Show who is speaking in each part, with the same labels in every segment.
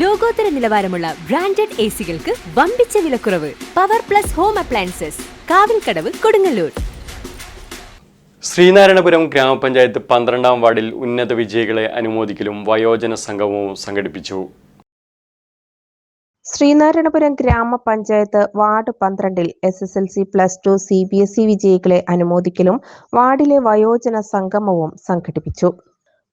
Speaker 1: ലോകോത്തര നിലവാരമുള്ള branded A സികൾക്ക് വമ്പിച്ച വിലക്കുറവ്. Power plus home appliances Kavilkadavu Kodungallur.
Speaker 2: Sreenarayanapuram grama panchayat പന്ത്രണ്ടാം വാർഡിൽ ഉന്നത വിജയികളെ അനുമോദിക്കലും വയോജന സംഗമവും സംഘടിപ്പിച്ചു.
Speaker 3: ശ്രീനാരായണപുരം ഗ്രാമപഞ്ചായത്ത് വാർഡ് പന്ത്രണ്ടിൽ S S L C plus two C B S E വിജയികളെ അനുമോദിക്കലും വാർഡിലെ വയോജന സംഗമവും സംഘടിപ്പിച്ചു.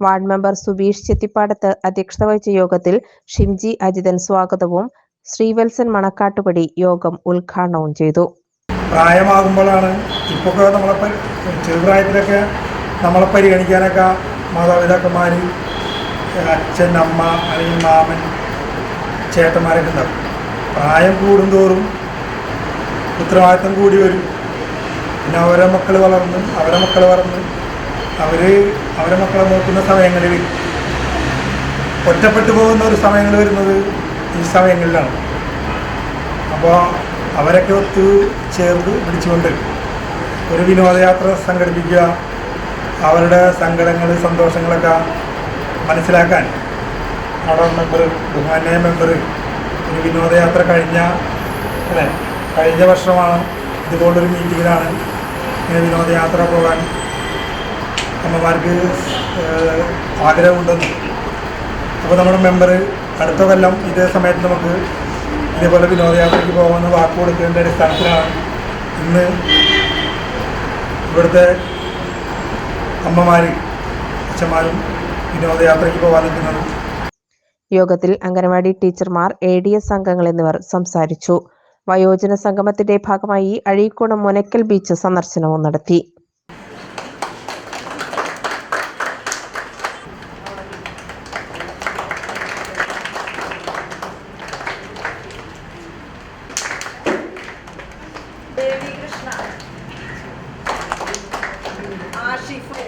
Speaker 3: വാർഡ് മെമ്പർ സുബീഷ് ചെത്തിപ്പാടത്ത് അധ്യക്ഷത വഹിച്ച യോഗത്തിൽ ഷിംജി അജിതൻ സ്വാഗതവും ശ്രീവത്സൻ മണക്കാട്ടുപടി യോഗം ഉദ്ഘാടനവും ചെയ്തു.
Speaker 4: പ്രായമാകുമ്പോഴാണ് ഇപ്പോൾ നമ്മളെ പരി- ചെറുപ്രായത്തിലൊക്കെ നമ്മളെ പരിഗണിക്കാനൊക്കെ മാതാപിതാക്കന്മാർ അച്ഛൻ അമ്മ അല്ലെങ്കിൽ മാമൻ ചേട്ടന്മാരൊക്കെ ഉണ്ടാവും. പ്രായം കൂടുന്തോറും ഉത്തരവാദിത്തം കൂടി വരും. പിന്നെ അവരെ മക്കൾ വളർന്ന് അവരെ മക്കൾ വളർന്ന് അവർ അവരെ മക്കളെ നോക്കുന്ന സമയങ്ങളിൽ ഒറ്റപ്പെട്ടു പോകുന്ന ഒരു സമയങ്ങൾ വരുന്നത് ഈ സമയങ്ങളിലാണ്. അപ്പോൾ അവരൊക്കെ ഒത്തു ചേർന്ന് പിടിച്ചുകൊണ്ട് ഒരു വിനോദയാത്ര സംഘടിപ്പിക്കുക അവരുടെ സങ്കടങ്ങൾ സന്തോഷങ്ങളൊക്കെ മനസ്സിലാക്കാൻ അവിടെ മെമ്പർ ബഹുമാന്യ മെമ്പർ ഒരു വിനോദയാത്ര കഴിഞ്ഞ അല്ലേ? കഴിഞ്ഞ വർഷമാണ് ഇതുപോലൊരു മീറ്റിങ്ങിലാണ് വിനോദയാത്ര പോകാൻ അമ്മമാർക്ക് ആഗ്രഹമുണ്ടെന്ന്. അപ്പോൾ നമ്മുടെ മെമ്പർ അടുത്ത കൊല്ലം ഇതേ സമയത്ത് നമുക്ക് ഇതേപോലെ വിനോദയാത്രയ്ക്ക് പോകുമെന്ന് വാക്ക് കൊടുക്കേണ്ട അടിസ്ഥാനത്തിലാണ് ഇന്ന് ഇവിടുത്തെ അമ്മമാർ അച്ഛന്മാരും വിനോദയാത്രയ്ക്ക് പോകാൻ നിൽക്കുന്നത്.
Speaker 3: യോഗത്തിൽ അംഗനവാടി ടീച്ചർമാർ എ ഡി എസ് അംഗങ്ങൾ എന്നിവർ സംസാരിച്ചു. വയോജന സംഗമത്തിന്റെ ഭാഗമായി അഴീക്കോണം മുനക്കൽ ബീച്ച് സന്ദർശനവും നടത്തി.
Speaker 5: देवी कृष्णा आशिफो